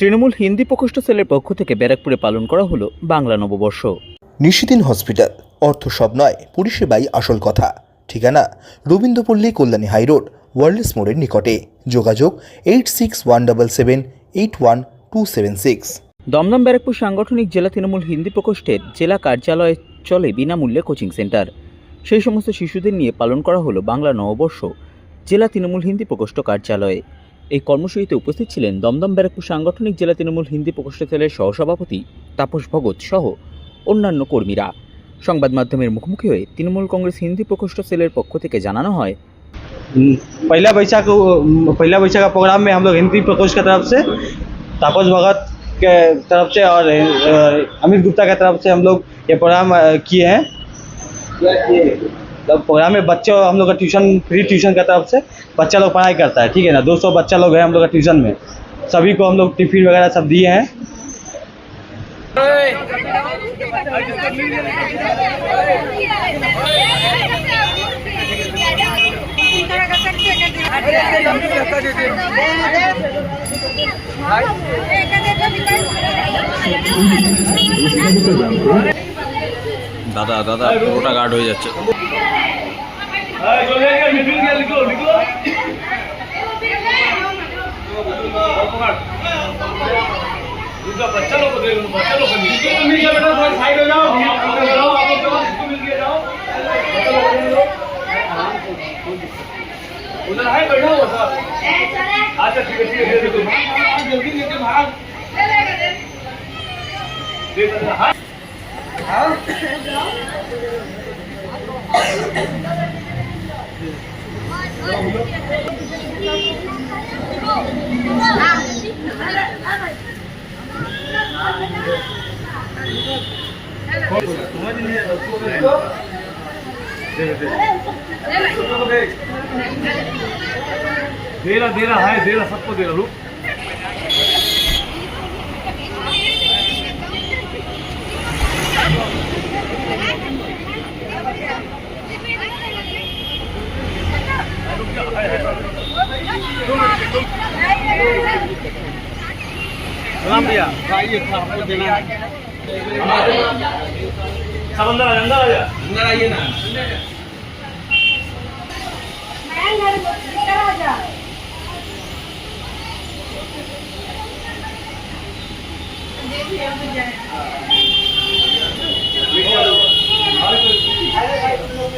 তৃণমূল হিন্দি প্রকোষ্ঠ সেলের পক্ষ থেকে ব্যারাকপুরে পালন করা হলো বাংলা নববর্ষ। নিশিদিন হসপিটাল অর্থ সব নয় পরিষেবাই আসল কথা। ঠিকানা রবীন্দ্রপল্লী কল্যাণী হাইরোড ওয়ার্ল্ডস মোড়ের নিকটে। যোগাযোগ eight six one double seven eight one two seven six Dumdum Barrackpore সাংগঠনিক জেলা তৃণমূল হিন্দি প্রকোষ্ঠের জেলা কার্যালয়ে চলে বিনামূল্যে কোচিং সেন্টার। সেই সমস্ত শিশুদের নিয়ে পালন করা হলো বাংলা নববর্ষ জেলা তৃণমূল হিন্দি প্রকোষ্ঠ কার্যালয়ে। এই কর্মসূচিতে উপস্থিত ছিলেন দমদম ব্যারাকপুর সাংগঠনিক জেলা তৃণমূল হিন্দি প্রকোষ্ঠ সেলের সহসভাপতি তাপস ভগত সহ অন্যান্য কর্মীরা সংবাদ মাধ্যমের মুখোমুখি হয়ে তৃণমূল কংগ্রেস হিন্দি প্রকোষ্ঠ সেলের পক্ষ থেকে জানানো হয় हम्म, पहला बैसाख पहला बैसाख का प्रोग्राम में हम लोग हिंदी प्रकोष्ठ की तरफ से तापस भगत के तरफ से और अ, अमित गुप्ता की तरफ से हम लोग ये प्रोग्राम अ, किए हैं तो प्रोग्राम में बच्चों हम लोग का ट्यूशन फ्री ट्यूशन की तरफ़ से बच्चा लोग पढ़ाई करता है ठीक है ना 200 बच्चा लोग हैं हम लोग का ट्यूशन में सभी को हम लोग टिफ़िन वगैरह सब दिए हैं দাদা দাদা পুরোটা গার্ড হয়ে যাচ্ছে दे रहा दे रहा है दे रहा सबको दे रहा रुक सलाम भैया आइए आपको देना है सब अंदर आ अंदर आ जा अंदर आइए ना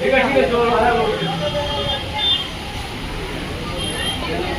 ठीक है ठीक है